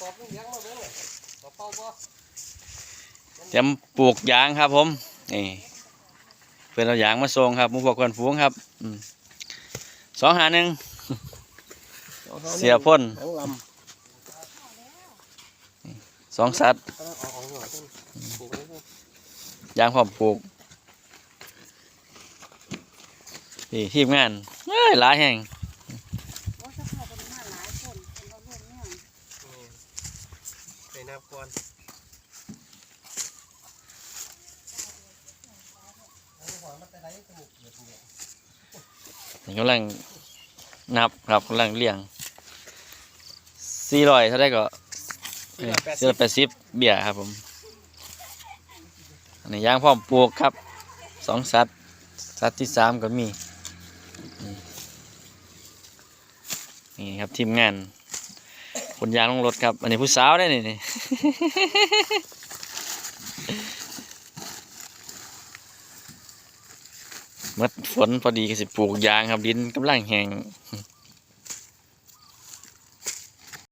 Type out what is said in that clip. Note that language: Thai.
ตอบเลี้ยงมาเบิ่งเลยตอบเป่าบ่เตรียมปลูกยางครับ ผมนี่เพื่อนเอายางมาส่งครับหมูพวกคนฝูงครับอืมสองหาหนึ่งเสียพ่นทั้งลสองสัตว์ำเอาเอาเอาเอาปลูกไว้เพิ่นยางพร้อมปลูกนี่ทีมงานเอ้ยหลายแห่ง ว่าจะเข้าไปมาหลายคนเป็นเราร่วมเนี่ย นี่ไป น้ำก่อนเอาหัวมันไปไหนจมูกเกลียดเนี่ยนี่กำลังนับครับกำลังเลี้ยงสี่ร้อยเท่าได้ก็สี่ร้อยแปดสี่สิร้อบยแปดสิบเบี้ยครับผมอันนี้ยางพร้อมปลูกครับสองสัตว์สัตว์ที่สามก็มีอืมนี่ครับทีมงานค นยางลงรถครับ อันนี้ผู้สาวได้นี่นี่เมื่อฝนพอดีก็สิปลูกยางครับดินกำลังแห้ง